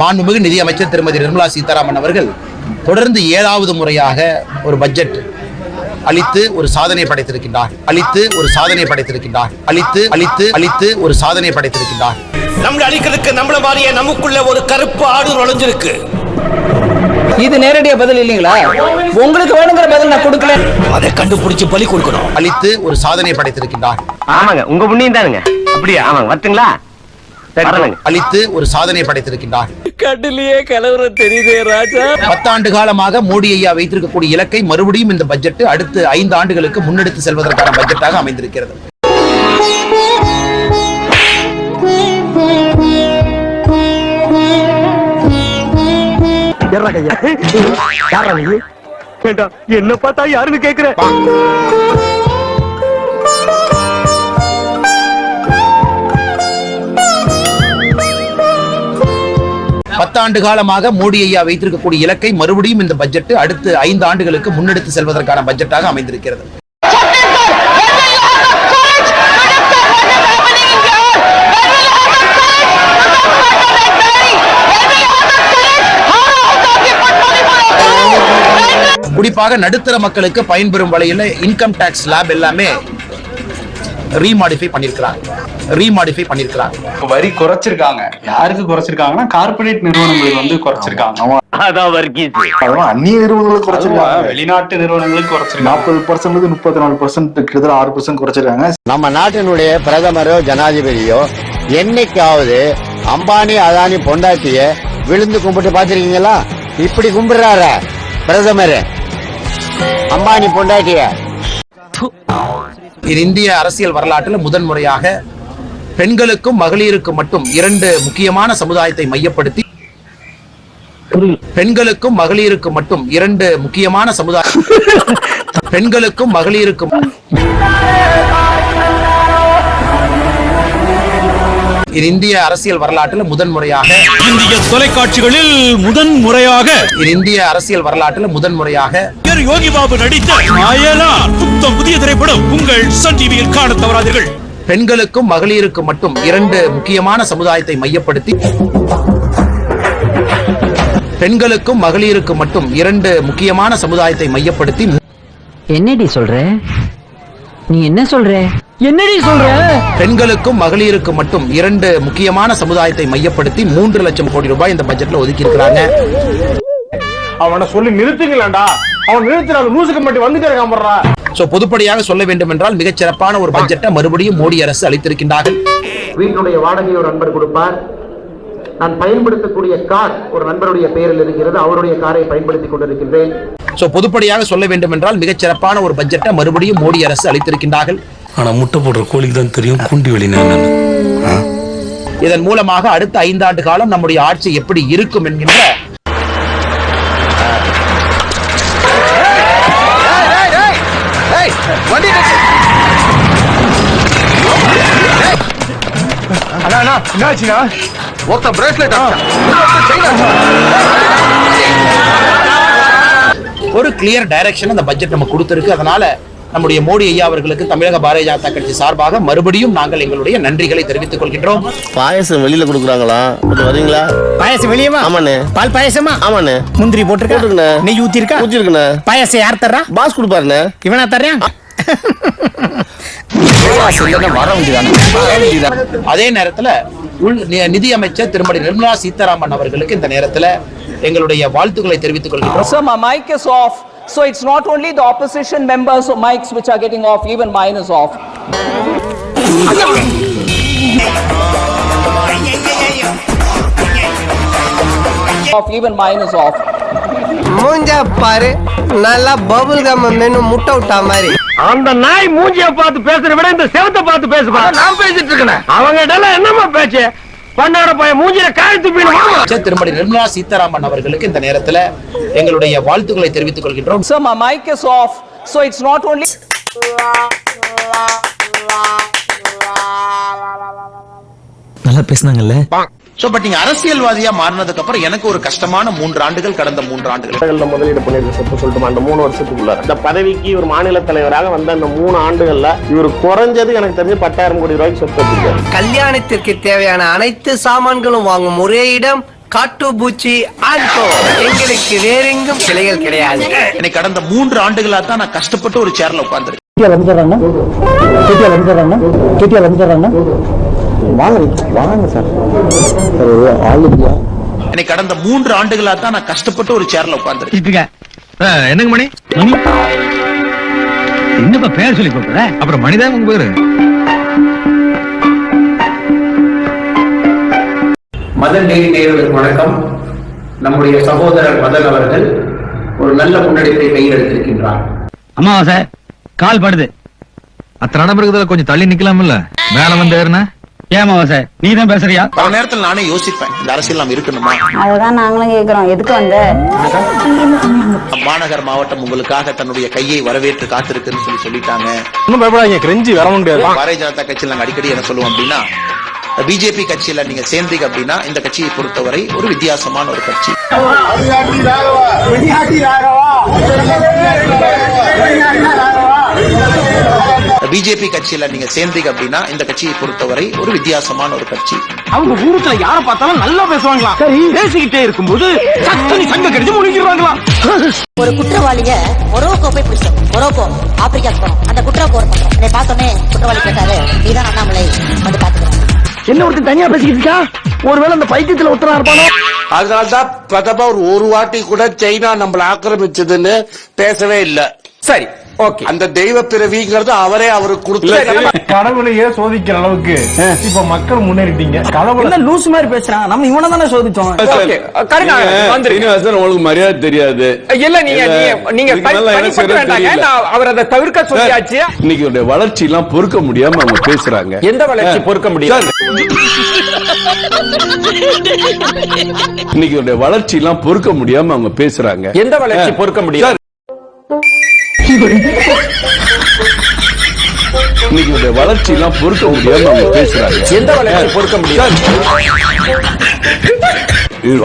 மாண்புமிகு நிதியமைச்சர் திருமதி நிர்மலா சீதாராமன் அவர்கள் தொடர்ந்து ஏழாவது முறையாக ஒரு பட்ஜெட் அளித்து ஒரு சாதனை படைத்திருக்கின்றார். அளித்து ஒரு சாதனை படைத்திருக்கின்றார். அளித்து அளித்து அளித்து ஒரு சாதனை படைத்திருக்கின்றார். நம்மள அழிக்கிறதுக்கு நம்மள மாதிரியே நமக்குள்ள ஒரு கருப்பு ஆடு நுழைஞ்சிருக்கு. இது நேரடியா பதில் இல்லைங்களா? உங்களுக்கு வேணுங்கிற பதில் நான் கொடுக்கல. அதை கண்டுபிடிச்சு பலி கொடுக்கணும். அளித்து ஒரு சாதனை படைத்திருக்கின்றார். ஆமாங்க உங்க புண்ணியம் தானுங்க. அப்படியா? ஆமாங்க வரட்டுங்களா? அளித்து ஒரு சாதனை படைத்திருக்கின்றார். கண்ணிலேயே கலவரம் தெரியுதே ராஜா. பத்தாண்டு காலமாக மோடி ஐயா வைத்திருக்கக்கூடிய இலக்கை மறுபடியும் இந்த பட்ஜெட் அடுத்து ஐந்து ஆண்டுகளுக்கு முன்னெடுத்து செல்வதற்கான பட்ஜெட்டாக அமைந்திருக்கிறது. என்ன பார்த்தா யாருன்னு கேக்குற? பத்தாண்டு காலமாக மோடி ஐயா வைத்திருக்கக்கூடிய இலக்கை மறுபடியும் இந்த பட்ஜெட் அடுத்து ஐந்து ஆண்டுகளுக்கு முன்னெடுத்து செல்வதற்கான பட்ஜெட்டாக அமைந்திருக்கிறது. குறிப்பாக நடுத்தர மக்களுக்கு பயன்பெறும் வகையில் இன்கம் டேக்ஸ் ஸ்லாப் எல்லாமே ரீமாடிஃபை பண்ணியிருக்கிறாங்க ரீமாடிஃபை பண்ணியிருக்கிறாங்க வரி குறைச்சிருக்காங்க. யாருக்கு குறைச்சிருக்காங்கன்னா கார்ப்பரேட் நிறுவனங்களுக்கு வந்து குறைச்சிருக்காங்க. அந்நிய நிறுவனங்களுக்கு குறைச்சிருக்காங்க. வெளிநாட்டு நிறுவனங்களுக்கு குறைச்சிருக்காங்க. நாற்பது பர்சன்ட் முப்பத்தி நாலு பர்சன்ட் கிட்டத்தட்ட ஆறு பர்சன்ட் குறைச்சிருக்காங்க. நம்ம நாட்டினுடைய பிரதமரோ ஜனாதிபதியோ என்னைக்காவது அம்பானி அதானி பொண்டாட்டிய விழுந்து கும்பிட்டு பார்த்திருக்கீங்களா? இப்படி கும்பிடுறார பிரதமர். அம்பானி பொண்டாட்டிய இது இந்திய அரசியல் வரலாற்றில் முதன்முறையாக பெண்களுக்கும் மகளிருக்கும் மட்டும் இரண்டு முக்கியமான சமுதாயத்தை மையப்படுத்தி பெண்களுக்கும் மகளிருக்கும் மட்டும் இரண்டு முக்கியமான சமுதாய பெண்களுக்கும் மகளிருக்கும் இது இந்திய அரசியல் வரலாற்றில் முதன்முறையாக இந்திய தொலைக்காட்சிகளில் முதன் முறையாக இது இந்திய அரசியல் வரலாற்றில் முதன்முறையாக யோகி பாபு நடித்த நாயனா புத்தம் புதிய திரைப்படம் உங்கள் சன் டிவியில் காண தவறாதீர்கள். பெண்களுக்கும் மகளிருக்கும் மட்டும் இரண்டு முக்கியமான சமுதாயத்தை மையப்படுத்தி பெண்களுக்கும் மகளிருக்கும் மட்டும் இரண்டு முக்கியமான சமுதாயத்தை மையப்படுத்தி என்னடி சொல்ற? நீ என்ன சொல்ற? என்னடி சொல்ற? பெண்களுக்கும் மகளிருக்கும் மட்டும் இரண்டு முக்கியமான சமுதாயத்தை மையப்படுத்தி மூன்று லட்சம் கோடி ரூபாய் இந்த பட்ஜெட்ல ஒதுக்கி இருக்கிறாங்க அவனை சொல்லி நிறுத்துங்களேன்டா. அவன் நிறுத்தின லூசுக்கு மட்டும் வந்துட்டே இருக்கான் போடுறா. சோ பொதுப்படையாக சொல்ல வேண்டும் என்றால் மிகச் சிறப்பான ஒரு பட்ஜெட்டை மறுபடியும் மோடி அரசு அளித்திருக்கின்றார்கள். வீட்டினுடைய வாடகை ஒரு நண்பர் கொடுப்பார். நான் பயன்படுத்தக்கூடிய கார் ஒரு நண்பருடைய பெயரில் இருக்கிறது. அவருடைய காரை பயன்படுத்திக் கொண்டிருக்கின்றேன். சோ பொதுப்படையாக சொல்ல வேண்டும் என்றால் மிகச் சிறப்பான ஒரு பட்ஜெட்டை மறுபடியும் மோடி அரசு அளித்திருக்கின்றார்கள். ஆனா முட்டை போடுற கோழிக்கு தான் தெரியும். குண்டி வெளி இதன் மூலமாக அடுத்த ஐந்தாண்டு காலம் நம்முடைய ஆட்சி எப்படி இருக்கும் என்கின்ற என்னாச்சுனா ஒருத்த பிரேஸ்லெட் ஒரு கிளியர் டைரக்ஷன் அந்த பட்ஜெட் நம்ம கொடுத்திருக்கு. அதனால நம்முடைய மோடி ஐயா அவர்களுக்கு தமிழக பாரதிய ஜனதா கட்சி சார்பாக மறுபடியும் நாங்கள் எங்களுடைய நன்றிகளை தெரிவித்துக் கொள்கின்றோம். பாயசம் வெளியில கொடுக்குறாங்களா? கொஞ்சம் வரீங்களா? பாயசம் வெளியவா? ஆமாண்ணே. பால் பாயசமா? ஆமாண்ணே. முந்திரி போட்டிருக்கா? போட்டிருக்கண்ணே. நெய் ஊத்தி இருக்கா ஊத்திருக்கண்ணே பாயசம் யார் தர்றா? பாஸ் கொடுப்பாருண்ணே. இவனா தர்றான் அதே நேரத்தில் உள் நி- நிதி அமைச்சர் திருமதி நிர்மலா சீதாராமன் அவர்களுக்கு இந்த நேரத்தில் எங்களுடைய வாழ்த்துக்களை தெரிவித்துக் கொள்கிறோம் So it's not only the opposition members' of mics which are getting off, even mine is off. off, even mine is off. மூஞ்ச பாரு நல்லா பபுள் கம் மெனு முட்டை விட்டா மாதிரி. அந்த நாய் மூஞ்சிய பார்த்து பேசுற விட இந்த செவத்தை பார்த்து பேசுப்பா நான் பேசிட்டு இருக்கேன். அவங்க எல்லாம் என்னமா பேச்சு? பண்ணாட போய் மூஞ்சில காய் துப்பிடுவாங்க அமைச்சர் திருமதி நிர்மலா சீதாராமன் அவர்களுக்கு இந்த நேரத்துல எங்களுடைய வாழ்த்துக்களை தெரிவித்துக் கொள்கின்றோம். So my mic is off. So it's not only நல்லா பேசுனாங்கல்ல? சோ பட் நீங்க அரசியல்வாதியா மாறினதுக்கு அப்புறம் எனக்கு ஒரு கஷ்டமான மூன்று ஆண்டுகள் கடந்த மூன்று ஆண்டுகள். முதலீடு பண்ணிருக்க சொல்லிட்டு அந்த மூணு வருஷத்துக்குள்ள. இந்த பதவிக்கு ஒரு மாநில தலைவராக வந்த அந்த மூணு ஆண்டுகள்ல இவர் குறைஞ்சது எனக்கு தெரிஞ்சு பத்தாயிரம் கோடி ரூபாய்க்கு சொத்து வச்சிருக்காரு. கல்யாணத்திற்கு தேவையான அனைத்து சாமான்களும் வாங்கும் ஒரே இடம் காட்டுப்பூச்சி ஆல்கோ எங்களுக்கு வேறெங்கும் கிளைகள் கிடையாது. என்னை கடந்த மூன்று ஆண்டுகளா தான் நான் கஷ்டப்பட்டு ஒரு சேர்ல கடந்த மூன்று ஆண்டுகளா தான் நான் கஷ்டப்பட்டு ஒரு சேர்ல உட்கார்ந்து என்னங்க மணி? மணி? என்னப்பா பேர் சொல்லி கூப்பிடுற அப்புறம் மணிதான் உங்க பேரு? மதன் டெய்லி நேயர்களுக்கு வணக்கம். நம்முடைய சகோதரர் மதன் அவர்கள் ஒரு நல்ல முன்னெடுப்பை கையில் எடுத்திருக்கின்றார் அமாவாசை கால் படுது. அத்தனை நம்பர் இருக்குதுல கொஞ்சம் தள்ளி நிக்கலாம்ல மேல வந்து ஏறுனா? ஏன் அமாவாசை நீ தான் பேசுறியா? பல நேரத்தில் நானே யோசிப்பேன். இந்த அரசியல் நாம் இருக்கணுமா? அதுதான் நாங்களும் கேக்குறோம். எதுக்கு வந்த? மாநகர் மாவட்டம் உங்களுக்காக தன்னுடைய கையை வரவேற்று காத்திருக்குன்னு சொல்லி சொல்லிட்டாங்க. ஒன்றும் பயப்படாதீங்க. கிரெஞ்சி வர முடியாது பாரதிய ஜனதா கட்சியில் நாங்க அடிக்கடி என்ன சொல்லுவோம் அப்படின்னா பிஜேபி கட்சியில நீங்க சேர்ந்தீங்க அப்படின்னா இந்த கட்சியை பொறுத்தவரை ஒரு வித்தியாசமான ஒரு கட்சி. பிஜேபி கட்சியில நீங்க சேர்ந்தீங்க அப்படின்னா இந்த கட்சியை பொறுத்தவரை ஒரு வித்தியாசமான ஒரு கட்சி. அவங்க ஊருக்குள்ள யார பார்த்தாலும் நல்லா பேசுவாங்களா? சரி. பேசிக்கிட்டே இருக்கும்போது சத்தனி சங்க கடிச்சு முழுங்கிடுவாங்களா ஒரு குற்றவாளிய மொரோக்கோ போய் பிடிச்சோம். மொரோக்கோ ஆப்பிரிக்காக்கு போனோம். அந்த குற்ற போர் பண்றோம் என்னை பார்த்தோன்னே குற்றவாளி கேட்டாரு நீதான் அண்ணாமலை. வந்து பாத்துக்கிறோம் என்ன ஒருத்தன் தனியா பேசிக்கிட்டு இருக்கா? ஒருவேளை அந்த பைத்தியத்துல ஒருத்தனா இருப்பானோ? அதனால்தான் பிரதமர் ஒரு வாட்டி கூட சைனா நம்மள ஆக்கிரமிச்சதுன்னு பேசவே இல்ல. சரி. ஓகே அந்த தெய்வ பிறவிங்கிறது அவரே அவருக்கு கொடுத்து கடவுளையே சோதிக்கிற அளவுக்கு இப்ப மக்கள் முன்னேறிட்டீங்க. கடவுளை லூஸ் மாதிரி பேசுறான் நம்ம இவனை தானே சோதிச்சோம் உங்களுக்கு மரியாதை தெரியாது. இல்ல நீங்க நீங்க-. அவர் அதை தவிர்க்க சொல்லியாச்சு. இன்னைக்கு உடைய வளர்ச்சி எல்லாம் பொறுக்க முடியாம அவங்க பேசுறாங்க. எந்த வளர்ச்சி பொறுக்க முடியாது? இன்னைக்கு உடைய வளர்ச்சி எல்லாம் பொறுக்க முடியாம அவங்க பேசுறாங்க. எந்த வளர்ச்சி பொறுக்க முடியாது? இன்னைக்கு வளர்ச்சி எல்லாம் பொறுக்க முடியாம அவங்க பேசுறாங்க. எந்த வளர்ச்சி பொறுக்க முடியாது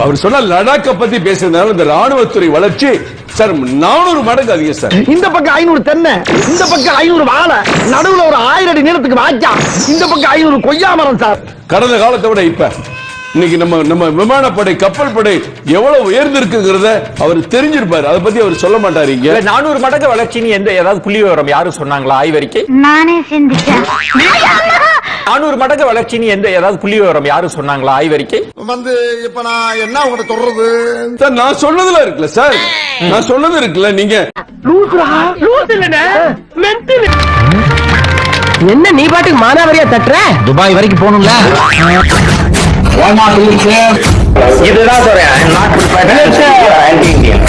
அவர் சொன்ன லடாக்க பத்தி பேசுறதுனால இந்த ராணுவத்துறை வளர்ச்சி சார் நானூறு மடங்கு அதிகம் சார். இந்த பக்கம் ஐநூறு தென்னை இந்த பக்கம் ஐநூறு வாழை நடுவுல ஒரு ஆயிரம் அடி நீளத்துக்கு வாய்க்கா இந்த பக்கம் ஐநூறு கொய்யா மரம் சார். கடந்த காலத்தை விட இப்ப இன்னைக்கு நம்ம நம்ம விமானப்படை கப்பல் படை எவ்வளவு உயர்ந்திருக்குங்கிறத அவர் தெரிஞ்சிருப்பாரு. அதை பத்தி அவர் சொல்ல மாட்டாருங்க நானூறு மடங்கு வளர்ச்சின்னு எந்த ஏதாவது புள்ளி விவரம் யாரும் சொன்னாங்களா ஆய்வறிக்கை? நானே சிந்திச்சேன். நானூறு மடங்கு வளர்ச்சின்னு எந்த ஏதாவது புள்ளி விவரம் யாரும் சொன்னாங்களா ஆய்வறிக்கை? வந்து இப்ப நான் என்ன உங்கள்கிட்ட சொல்றது? சார் நான் சொன்னதுல இருக்குல்ல சார். நான் சொன்னது இருக்குல்ல நீங்க. என்ன நீ பாட்டுக்கு மானாவரியா தட்டுற? துபாய் வரைக்கும் போகணும்ல. Why not leave them? இதுதான் சொல்றேன் I not prepared anti Indian